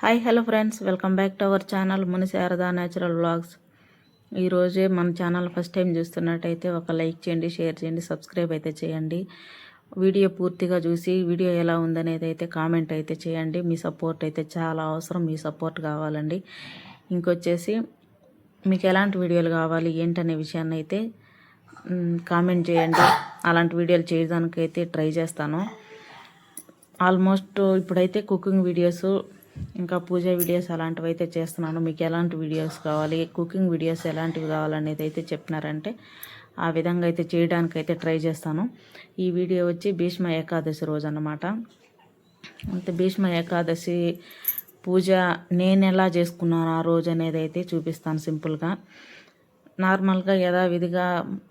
Hi hello friends. Welcome back to our channel Muni Sharada natural vlogs. ఈరోజే మన channel first time చూస్తున్నట్టయితే ఒక like చేయండి share చేయండి సబ్స్క్రైబ్ అయితే చేయండి. వీడియో పూర్తిగా చూసి వీడియో ఎలా ఉందనేది అయితే కామెంట్ అయితే చేయండి. మీ సపోర్ట్ అయితే చాలా అవసరం మీ సపోర్ట్ కావాలండి. ఇంకొచ్చేసి మీకు ఎలాంటి వీడియోలు కావాలి ఏంటనే విషయాన్ని అయితే కామెంట్ చేయండి. అలాంటి వీడియోలు చేయడానికి అయితే ట్రై చేస్తాను. ఆల్మోస్ట్ ఇప్పుడైతే కుకింగ్ వీడియోస్ ఇంకా పూజ వీడియోస్ అలాంటివి అయితే చేస్తున్నాను. మీకు ఎలాంటి వీడియోస్ కావాలి కుకింగ్ వీడియోస్ ఎలాంటివి కావాలనేది అయితే చెప్పినారంటే ఆ విధంగా అయితే చేయడానికి అయితే ట్రై చేస్తాను. ఈ వీడియో వచ్చి భీష్మ ఏకాదశి రోజు అనమాట అంటే భీష్మ ఏకాదశి పూజ నేను ఎలా చేసుకున్నాను ఆ రోజు అనేది అయితే చూపిస్తాను సింపుల్గా. నార్మల్గా యథావిధిగా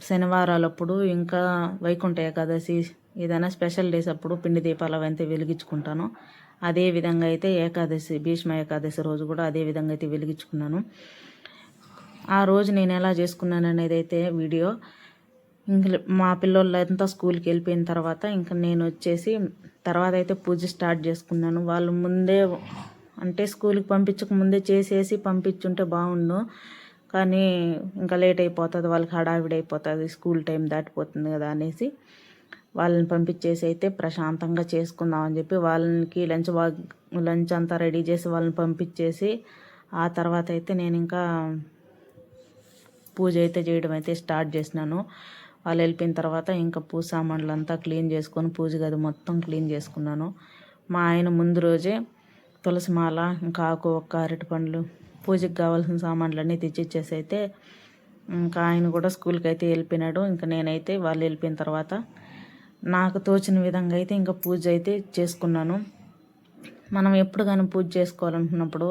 శనివారాలప్పుడు ఇంకా వైకుంఠ ఏకాదశి ఏదైనా స్పెషల్ డేస్ అప్పుడు పిండి దీపాలు అవంతా వెలిగించుకుంటాను. అదే విధంగా అయితే ఏకాదశి భీష్మ ఏకాదశి రోజు కూడా అదే విధంగా అయితే వెలిగించుకున్నాను. ఆ రోజు నేను ఎలా చేసుకున్నాను అనేది అయితే వీడియో. ఇంక మా పిల్లోళ్ళంతా స్కూల్కి వెళ్ళిపోయిన తర్వాత ఇంకా నేను వచ్చేసి తర్వాత అయితే పూజ స్టార్ట్ చేసుకున్నాను. వాళ్ళు ముందే అంటే స్కూల్కి పంపించక ముందే చేసేసి పంపించుంటే బాగుండు. కానీ ఇంకా లేట్ అయిపోతుంది వాళ్ళకి హడావిడి అయిపోతుంది స్కూల్ టైం దాటిపోతుంది కదా అనేసి. వాళ్ళని పంపించేసి అయితే ప్రశాంతంగా చేసుకుందామని చెప్పి వాళ్ళకి లంచ్ లంచ్ అంతా రెడీ చేసి వాళ్ళని పంపించేసి ఆ తర్వాత అయితే నేను ఇంకా పూజ అయితే చేయడం అయితే స్టార్ట్ చేసినాను. వాళ్ళు వెళ్ళిపోయిన తర్వాత ఇంకా పూజ సామాన్లు అంతా క్లీన్ చేసుకొని పూజ గది మొత్తం క్లీన్ చేసుకున్నాను. మా ఆయన ముందు రోజే తులసి మాల ఇంకా ఆకు ఒక్క అరటి పండ్లు పూజకి కావాల్సిన సామాన్లన్నీ తెచ్చిచ్చేసి అయితే ఇంకా ఆయన కూడా స్కూల్కి అయితే వెళ్ళిపోయినాడు. ఇంకా నేనైతే వాళ్ళు వెళ్ళిపోయిన తర్వాత నాకు తోచిన విధంగా అయితే ఇంకా పూజ అయితే చేసుకున్నాను. మనం ఎప్పుడు కానీ పూజ చేసుకోవాలనుకున్నప్పుడు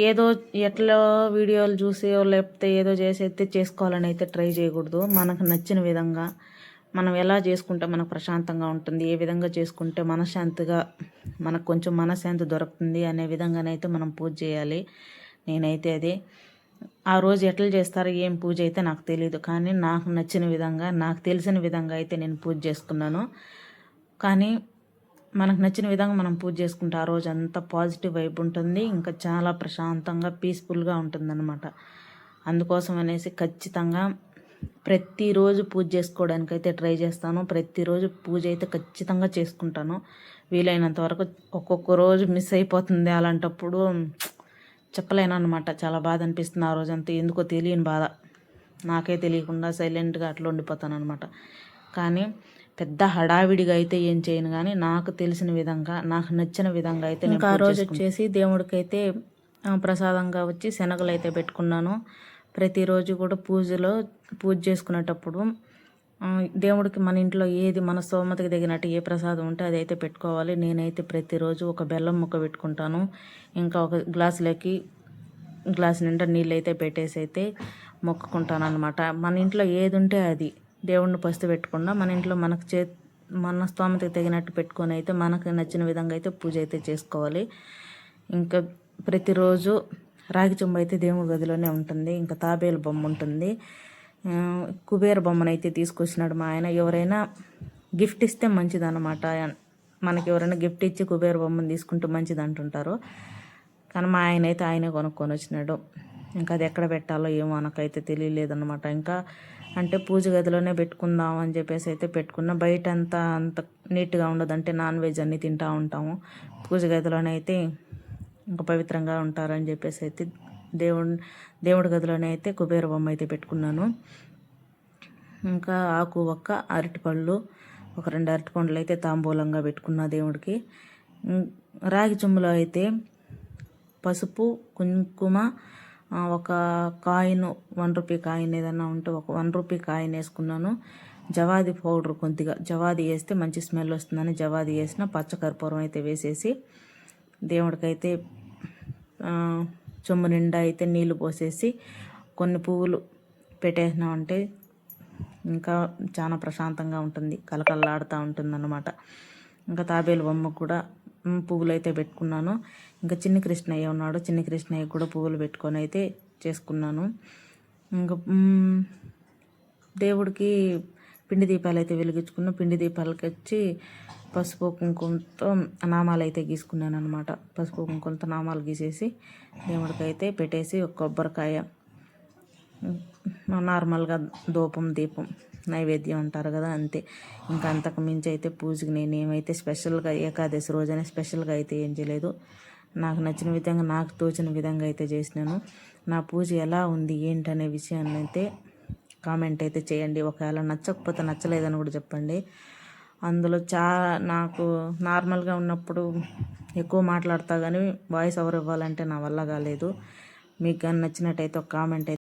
ఏదో ఎట్లా వీడియోలు చూసి లేకపోతే ఏదో చేసి అయితే చేసుకోవాలని అయితే ట్రై చేయకూడదు. మనకు నచ్చిన విధంగా మనం ఎలా చేసుకుంటే మనకు ప్రశాంతంగా ఉంటుంది ఏ విధంగా చేసుకుంటే మనశ్శాంతిగా మనకు కొంచెం మనశ్శాంతి దొరుకుతుంది అనే విధంగానైతే మనం పూజ చేయాలి. నేనైతే అది. ఆ రోజు ఎట్లా చేస్తారో ఏం పూజ అయితే నాకు తెలియదు కానీ నాకు నచ్చిన విధంగా నాకు తెలిసిన విధంగా అయితే నేను పూజ చేసుకున్నాను. కానీ మనకు నచ్చిన విధంగా మనం పూజ చేసుకుంటే ఆ రోజు అంతా పాజిటివ్ వైబ్ ఉంటుంది. ఇంకా చాలా ప్రశాంతంగా పీస్ఫుల్గా ఉంటుందన్నమాట. అందుకోసం అనేసి ఖచ్చితంగా ప్రతిరోజు పూజ చేసుకోవడానికి అయితే ట్రై చేస్తాను. ప్రతిరోజు పూజ అయితే ఖచ్చితంగా చేసుకుంటాను. వీలైనంత వరకు ఒక్కొక్క రోజు మిస్ అయిపోతుంది అలాంటప్పుడు. చెప్పలేను అనమాట చాలా బాధ అనిపిస్తుంది ఆ రోజంతా. ఎందుకో తెలియని బాధ. నాకే తెలియకుండా సైలెంట్గా అట్లా ఉండిపోతాను అనమాట కానీ పెద్ద హడావిడిగా అయితే ఏం చేయను. కానీ నాకు తెలిసిన విధంగా నాకు నచ్చిన విధంగా అయితే ఇంకా ఆ రోజు వచ్చేసి దేవుడికి అయితే ఆ, ప్రసాదంగా వచ్చి శనగలు అయితే పెట్టుకున్నాను. ప్రతిరోజు కూడా పూజలో పూజ చేసుకునేటప్పుడు దేవుడికి మన ఇంట్లో ఏది మన స్తోమతకి తగినట్టు ఏ ప్రసాదం ఉంటే అది అయితే పెట్టుకోవాలి. నేనైతే ప్రతిరోజు ఒక బెల్లం ముక్క పెట్టుకుంటాను. ఇంకా ఒక గ్లాసులోకి గ్లాస్ నిండా నీళ్ళు అయితే పెట్టేసి అయితే మొక్కుకుంటాను అనమాట మన ఇంట్లో ఏది ఉంటే అది దేవుడిని పస్తు పెట్టకుండా మన ఇంట్లో మనకు చే మన స్తోమతకి తగినట్టు పెట్టుకొని అయితే మనకు నచ్చిన విధంగా అయితే పూజ అయితే చేసుకోవాలి. ఇంకా ప్రతిరోజు రాగి చెంబు అయితే దేవుడి గదిలోనే ఉంటుంది. ఇంకా తాబేలు బొమ్మ ఉంటుంది. కుబేర బొమ్మను అయితే తీసుకొచ్చినాడు మా ఆయన. ఎవరైనా గిఫ్ట్ ఇస్తే మంచిదన్నమాట. మనకి ఎవరైనా గిఫ్ట్ ఇచ్చి కుబేర బొమ్మను తీసుకుంటే మంచిది అంటుంటారు కానీ మా ఆయన అయితే ఆయనే కొనుక్కొని వచ్చినాడు. ఇంకా అది ఎక్కడ పెట్టాలో ఏమో నాకైతే తెలియలేదన్నమాట. ఇంకా అంటే పూజ గదిలోనే పెట్టుకుందాం అని చెప్పేసి అయితే పెట్టుకున్నాం. బయట అంతా అంత నీట్గా ఉండదు. అంటే నాన్ వెజ్ అన్నీ తింటూ ఉంటాము. పూజ గదిలోనే అయితే ఇంకా పవిత్రంగా ఉంటారని చెప్పేసి అయితే దేవుడు దేవుడి గదిలోనే అయితే కుబేర బొమ్మ అయితే పెట్టుకున్నాను. ఇంకా ఆకు ఒక్క అరటిపళ్ళు ఒక రెండు అరటిపండ్లు అయితే తాంబూలంగా పెట్టుకున్నా దేవుడికి. రాగి చెంబులో అయితే పసుపు కుంకుమ ఒక కాయిన్ వన్ రూపీ కాయిన్ ఏదన్నా ఉంటే ఒక వన్ రూపీ కాయిన్ వేసుకున్నాను. జవాది పౌడర్ కొద్దిగా జవాది వేస్తే మంచి స్మెల్ వస్తుందని జవాది వేసిన పచ్చకర్పూరం అయితే వేసేసి దేవుడికైతే ఆ, నిండా అయితే నీళ్ళు పోసేసి కొన్ని పువ్వులు పెట్టేసినామంటే ఇంకా చాలా ప్రశాంతంగా ఉంటుంది. కలకల్లాడుతూ ఉంటుంది అన్నమాట ఇంకా తాబేలు బొమ్మకు కూడా పువ్వులు అయితే పెట్టుకున్నాను. ఇంకా చిన్ని కృష్ణయ్య ఉన్నాడు. చిన్ని కృష్ణయ్య కూడా పువ్వులు పెట్టుకొని అయితే చేసుకున్నాను. ఇంకా దేవుడికి పిండి దీపాలు అయితే వెలిగించుకున్న. పిండి దీపాలకి వచ్చి పసుపు కుంకుమతో నామాలు అయితే గీసుకున్నాను అనమాట పసుపు కుంకుమతో నామాలు గీసేసి దేవుడికి అయితే పెట్టేసి ఒక కొబ్బరికాయ నార్మల్గా ధూపం దీపం నైవేద్యం అంటారు కదా అంతే. ఇంకా అంతకు మించి అయితే పూజకి నేను ఏమైతే స్పెషల్గా ఏకాదశి రోజనే స్పెషల్గా అయితే ఏం చేయలేదు. నాకు నచ్చిన విధంగా నాకు తోచిన విధంగా అయితే చేసినాను. నా పూజ ఎలా ఉంది ఏంటనే విషయాన్ని అయితే కామెంట్ అయితే చేయండి. ఒకవేళ నచ్చకపోతే నచ్చలేదని కూడా చెప్పండి. అందులో చా నాకు నార్మల్గా ఉన్నప్పుడు ఎక్కువ మాట్లాడతా కానీ వాయిస్ ఓవర్ ఇవ్వాలంటే నా వల్ల కాలేదు. మీకు కానీ నచ్చినట్టయితే ఒక కామెంట్ అయితే